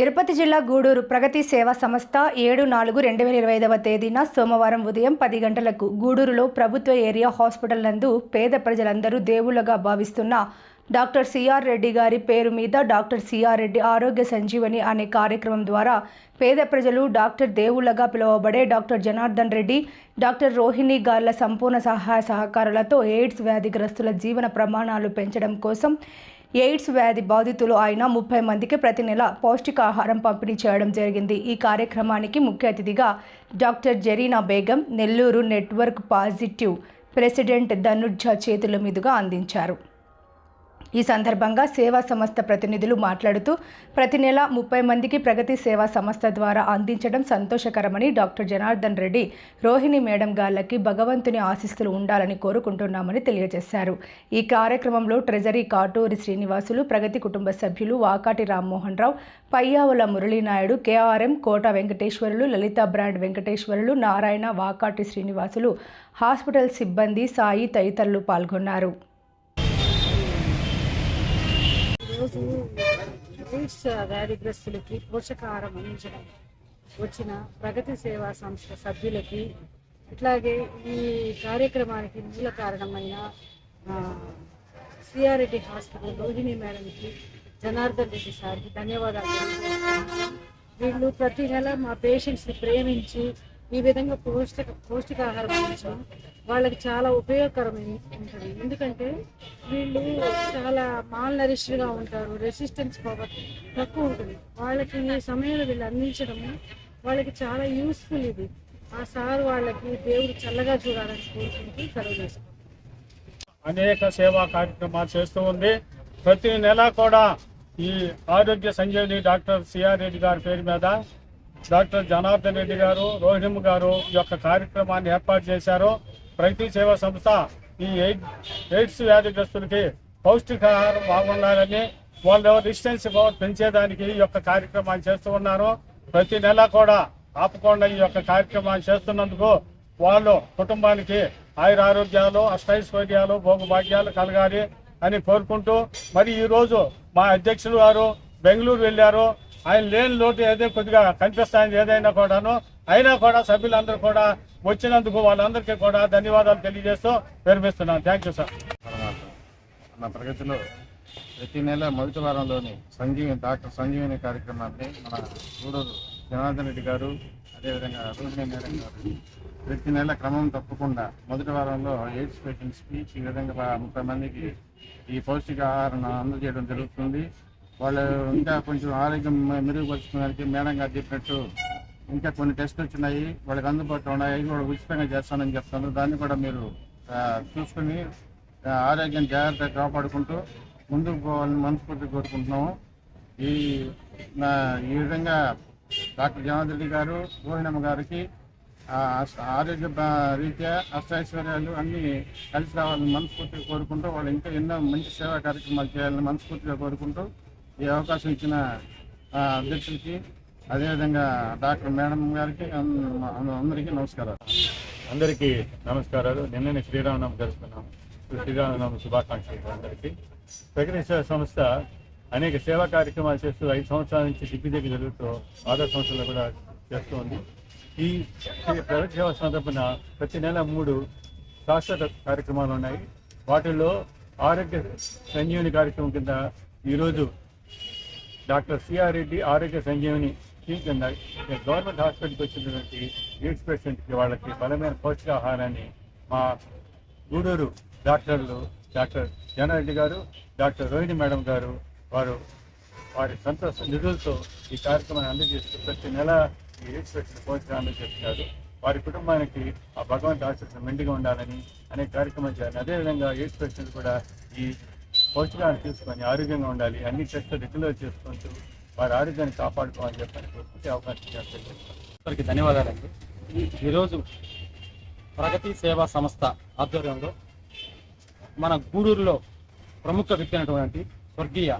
తిరుపతి జిల్లా గూడూరు ప్రగతి సేవా సంస్థ ఏడు నాలుగు రెండు వేల ఇరవై ఐదవ తేదీన సోమవారం ఉదయం పది గంటలకు గూడూరులో ప్రభుత్వ ఏరియా హాస్పిటల్ నందు పేద ప్రజలందరూ దేవుళ్ళగా భావిస్తున్న డాక్టర్ సిఆర్ రెడ్డి గారి పేరు మీద డాక్టర్ సిఆర్ రెడ్డి ఆరోగ్య సంజీవని అనే కార్యక్రమం ద్వారా పేద ప్రజలు డాక్టర్ దేవుళ్ళగా పిలువబడే డాక్టర్ జనార్దన్ రెడ్డి డాక్టర్ రోహిణి గార్ల సంపూర్ణ సహాయ సహకారాలతో ఎయిడ్స్ వ్యాధిగ్రస్తుల జీవన ప్రమాణాలు పెంచడం కోసం ఎయిడ్స్ వ్యాధి బాధితులు అయిన ముప్పై మందికి ప్రతి నెల పౌష్టికాహారం పంపిణీ చేయడం జరిగింది. ఈ కార్యక్రమానికి ముఖ్య అతిథిగా doctor Zarina Begum Nellore network positive president ధనుర్జ చేతుల మీదుగా అందించారు. ఈ సందర్భంగా సేవా సంస్థ ప్రతినిధులు మాట్లాడుతూ ప్రతి నెల ముప్పై మందికి ప్రగతి సేవా సంస్థ ద్వారా అందించడం సంతోషకరమని డాక్టర్ జనార్దన్ రెడ్డి రోహిణి మేడం గాళ్ళకి భగవంతుని ఆశీస్సులు ఉండాలని కోరుకుంటున్నామని తెలియజేశారు. ఈ కార్యక్రమంలో ట్రెజరీ కాటూరి శ్రీనివాసులు ప్రగతి కుటుంబ సభ్యులు Vakati Rammohan Rao Payyavula Muralinaidu KRM Kota Venkateswarlu Lalitha brand Venkateswarlu Narayana Vakati Srinivasulu hospital సిబ్బంది సాయి తదితరులు పాల్గొన్నారు. ఈరోజు ఎయిడ్స్ వ్యాధిగ్రస్తులకి పోషకాహారం అందించడం వచ్చిన ప్రగతి సేవా సంస్థ సభ్యులకి ఇట్లాగే ఈ కార్యక్రమానికి మూల కారణమైన సిఆర్రెడ్డి హాస్పిటల్ రోహిణి మేడంకి జనార్దన్ రెడ్డి సార్కి ధన్యవాదాలు వీళ్ళు ప్రతి నెల మా పేషెంట్స్ని ప్రేమించి ఈ విధంగా పౌష్టిక పౌష్టికాహారం అందించడం వాళ్ళకి చాలా ఉపయోగకరమైన ఉంటుంది. ఎందుకంటే వీళ్ళు చాలా మాల్ నరిష్డ్గా ఉంటారు రెసిస్టెన్స్ పవర్ తక్కువ ఉంటుంది. వాళ్ళకి ఈ సమయంలో వీళ్ళు అందించడము వాళ్ళకి చాలా యూస్ఫుల్ ఇది. ఆ సార్ వాళ్ళకి దేవుడు చల్లగా చూడాలని కోరుకుంటూ సెలవు చేసుకుంటాం అనేక సేవా కార్యక్రమాలు చేస్తూ ఉంది. ప్రతి నెల కూడా ఈ ఆరోగ్య సంజీవని డాక్టర్ సిఆర్ రెడ్డి గారి పేరు మీద డాక్టర్ జనార్దన్ రెడ్డి గారు రోహిణిమ్ గారు ఈ యొక్క కార్యక్రమాన్ని ఏర్పాటు చేశారు. ప్రగతి సేవా సంస్థ ఈ ఎయిడ్ ఎయిడ్స్ వ్యాధిగ్రస్తులకి పౌష్టికాహారం బాగుండాలని వాళ్ళు డిస్టెన్స్ పవర్ పెంచేదానికి ఈ యొక్క కార్యక్రమాన్ని చేస్తూ ఉన్నారు. ప్రతి నెల కూడా ఆపకుండా ఈ యొక్క కార్యక్రమాన్ని చేస్తున్నందుకు వాళ్ళు కుటుంబానికి ఆయుర ఆరోగ్యాలు అష్టైశ్వర్యాలు భోగభాగ్యాలు కలగాలి అని కోరుకుంటూ మరి ఈరోజు మా అధ్యక్షులు గారు బెంగళూరు వెళ్ళారు ఆయన లేని లోటు ఏదో కొద్దిగా కనిపిస్తాయని ఏదైనా కూడాను అయినా కూడా సభ్యులందరూ కూడా వచ్చినందుకు వాళ్ళందరికీ కూడా ధన్యవాదాలు తెలియజేస్తూ విరమిస్తున్నాను. థ్యాంక్ యూ సార్ మన ప్రగతిలో ప్రతి నెల మొదటి వారంలోని సంజీవిని డాక్టర్ సంజీవిని కార్యక్రమాన్ని మన గూడూరు జనార్దన్ రెడ్డి గారు అదేవిధంగా రోహిణి గారు ప్రతి నెల క్రమం తప్పకుండా మొదటి వారంలో ఎయిడ్స్ పేషెంట్స్కి ఈ విధంగా ముప్పై మందికి ఈ పౌష్టికాహారం అందజేయడం జరుగుతుంది. వాళ్ళు ఇంకా కొంచెం ఆరోగ్యం మెరుగుపరుచుకోవడానికి మేడం గారు చెప్పినట్టు ఇంకా కొన్ని టెస్టులు వచ్చినాయి. వాళ్ళకి అందుబాటులో ఉన్నాయి. అవి కూడా ఉచితంగా చేస్తానని చెప్తాను. దాన్ని కూడా మీరు చూసుకుని ఆరోగ్యం జాగ్రత్తగా కాపాడుకుంటూ ముందుకు పోవాలని మనస్ఫూర్తి కోరుకుంటున్నాము. ఈ నా ఈ విధంగా డాక్టర్ జనార్దన్ గారు గోహినమ్మ గారికి ఆరోగ్య రీత్యా అష్టైశ్వర్యాలు అన్నీ కలిసి రావాలని మనస్ఫూర్తిగా కోరుకుంటూ వాళ్ళు ఇంకా ఎన్నో మంచి సేవా కార్యక్రమాలు చేయాలని మనస్ఫూర్తిగా కోరుకుంటూ ఈ అవకాశం ఇచ్చిన ఆ, అధ్యక్షులకి అదేవిధంగా డాక్టర్ మేడం గారికి అందరికీ నమస్కారాలు. అందరికీ నమస్కారాలు. నిన్ననే శ్రీరామనామ జరుపుకున్నాం. శ్రీరామనామ శుభాకాంక్షలు అందరికీ. ప్రకటన సంస్థ అనేక సేవా కార్యక్రమాలు చేస్తూ ఐదు సంవత్సరాల నుంచి దిగ్విజయ జరుగుతూ ఆధార సంస్థలు కూడా చేస్తుంది. ఈ ప్రగతి సేవ సందర్భన ప్రతి నెల మూడు శాశ్వత కార్యక్రమాలు ఉన్నాయి. వాటిల్లో ఆరోగ్య సంజీవని కార్యక్రమం కింద ఈరోజు డాక్టర్ సిఆర్ రెడ్డి ఆరోగ్య సంజీవని స్కీమ్ కింద గవర్నమెంట్ హాస్పిటల్కి వచ్చినటువంటి ఎయిడ్స్ పేషెంట్కి వాళ్ళకి బలమైన పౌష్టికాహారాన్ని మా గూడూరు డాక్టర్లు డాక్టర్ జనారెడ్డి గారు డాక్టర్ రోహిణి మేడం గారు వారు వారి సంతోష నిధులతో ఈ కార్యక్రమాన్ని అందజేస్తూ ప్రతి నెల ఈ ఎయిడ్స్ పేషెంట్ పౌష్టికాహారం అందజేస్తున్నారు వారి కుటుంబానికి ఆ భగవంతు ఆశీస్సులు మెండుగా ఉండాలని అనేక కార్యక్రమాలు చేయాలి అదేవిధంగా ఎయిడ్స్ పేషెంట్ కూడా ఈ పౌష్టికాన్ని తీసుకొని ఆరోగ్యంగా ఉండాలి. అన్ని టెస్ట్లు రెగ్యులర్ చేసుకుంటూ వారి ఆరోగ్యాన్ని కాపాడుకోవాలని చెప్పని కోరుకుంటే అవకాశం ఇచ్చారు అందరికీ ధన్యవాదాలండి. ఈరోజు ప్రగతి సేవా సంస్థ ఆధ్వర్యంలో మన గూడూరులో ప్రముఖ వ్యక్తి అయినటువంటి స్వర్గీయ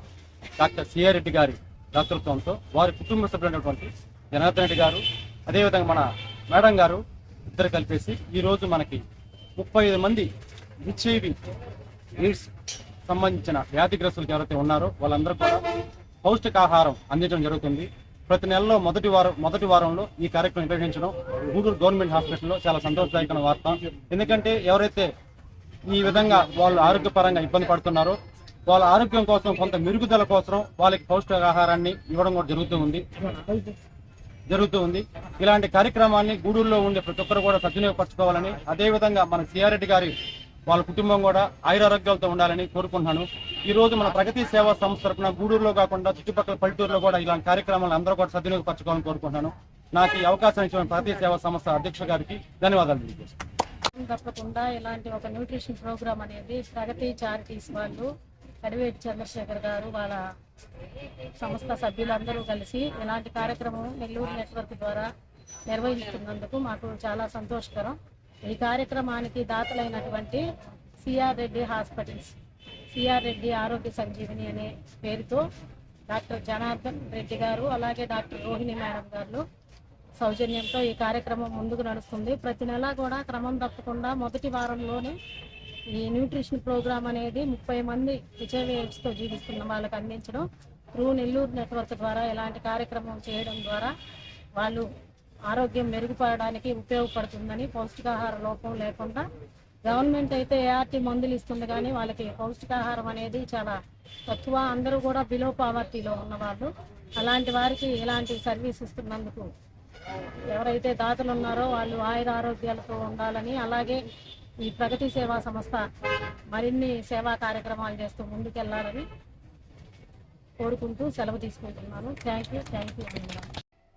డాక్టర్ సిఆర్ రెడ్డి గారి దాతృత్వంతో వారి కుటుంబ సభ్యులైనటువంటి జనార్దన్ రెడ్డి గారు అదేవిధంగా మన మేడం గారు ఇద్దరు కలిపేసి ఈరోజు మనకి ముప్పై ఐదు మంది హెచ్ఐవి ఎయిడ్స్ సంబంధించిన వ్యాధిగ్రస్తులు ఎవరైతే ఉన్నారో వాళ్ళందరూ కూడా పౌష్టికాహారం అందించడం జరుగుతుంది. ప్రతి నెలలో మొదటి వారం మొదటి వారంలో ఈ కార్యక్రమం నిర్వహించడం గూడూరు గవర్నమెంట్ హాస్పిటల్లో చాలా సంతోషదాయకమైన వార్త. ఎందుకంటే ఎవరైతే ఈ విధంగా వాళ్ళు ఆరోగ్యపరంగా ఇబ్బంది పడుతున్నారో వాళ్ళ ఆరోగ్యం కోసం కొంత మెరుగుదల కోసం వాళ్ళకి పౌష్టికాహారాన్ని ఇవ్వడం కూడా జరుగుతూ ఉంది. జరుగుతూ ఉంది. ఇలాంటి కార్యక్రమాన్ని గూడూరులో ఉండే ప్రతి ఒక్కరు కూడా సద్వినియోగపరచుకోవాలని అదేవిధంగా మన సిఆర్రెడ్డి గారి వాళ్ళ కుటుంబం కూడా ఆయురారోగ్యాలతో ఉండాలని కోరుకుంటున్నాను. ఈ రోజు మన ప్రగతి సేవా సంస్థ తరపున గూడూరులో కాకుండా చుట్టుపక్కల పల్లెటూరులో కూడా ఇలాంటి కార్యక్రమాలు అందరూ కూడా సద్వినియోగపరచుకోవాలని కోరుకుంటున్నాను. నాకు ఈ అవకాశం ఇచ్చిన ప్రగతి సేవా సంస్థ అధ్యక్ష గారికి ధన్యవాదాలు తెలియజేస్తున్నాను. తప్పకుండా ఇలాంటి ఒక న్యూట్రిషన్ ప్రోగ్రామ్ అనేది ప్రగతి చారిటీస్ వాళ్ళు అడివేట్ చంద్రశేఖర్ గారు వాళ్ళ సంస్థ సభ్యులందరూ కలిసి ఇలాంటి కార్యక్రమం నెల్లూరు నెట్వర్క్ ద్వారా నిర్వహిస్తున్నందుకు మాకు చాలా సంతోషకరం. ఈ కార్యక్రమానికి దాతలైనటువంటి CR Reddy hospitals CR Reddy Arogya Sanjeevini అనే పేరుతో డాక్టర్ జనార్దన్ రెడ్డి గారు అలాగే డాక్టర్ రోహిణి మేడం గారు సౌజన్యంతో ఈ కార్యక్రమం ముందుకు నడుస్తుంది. ప్రతి నెల కూడా క్రమం తప్పకుండా మొదటి వారంలోనే ఈ న్యూట్రిషన్ ప్రోగ్రామ్ అనేది ముప్పై మంది హెచ్ఐవిఎడ్స్తో జీవిస్తున్న వాళ్ళకి అందించడం. త్రూ నెల్లూరు నెట్వర్క్ ద్వారా ఇలాంటి కార్యక్రమం చేయడం ద్వారా వాళ్ళు ఆరోగ్యం మెరుగుపడడానికి ఉపయోగపడుతుందని పౌష్టికాహార లోపం లేకుండా గవర్నమెంట్ అయితే ఏఆర్టీ మందులు ఇస్తుంది కానీ వాళ్ళకి పౌష్టికాహారం అనేది చాలా తక్కువ. అందరూ కూడా బిలో పావర్టీలో ఉన్నవాళ్ళు. అలాంటి వారికి ఇలాంటి సర్వీస్ ఇస్తున్నందుకు ఎవరైతే దాతలు ఉన్నారో వాళ్ళు ఆయుర ఆరోగ్యాలతో ఉండాలని అలాగే ఈ ప్రగతి సేవా సంస్థ మరిన్ని సేవా కార్యక్రమాలు చేస్తూ ముందుకెళ్ళాలని కోరుకుంటూ సెలవు తీసుకుంటున్నాను. Thank you thank you